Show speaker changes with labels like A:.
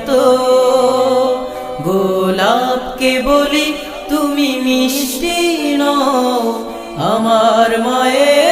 A: মতো। গোলাপকে বলি তুমি মিষ্টি নও আমার মায়ের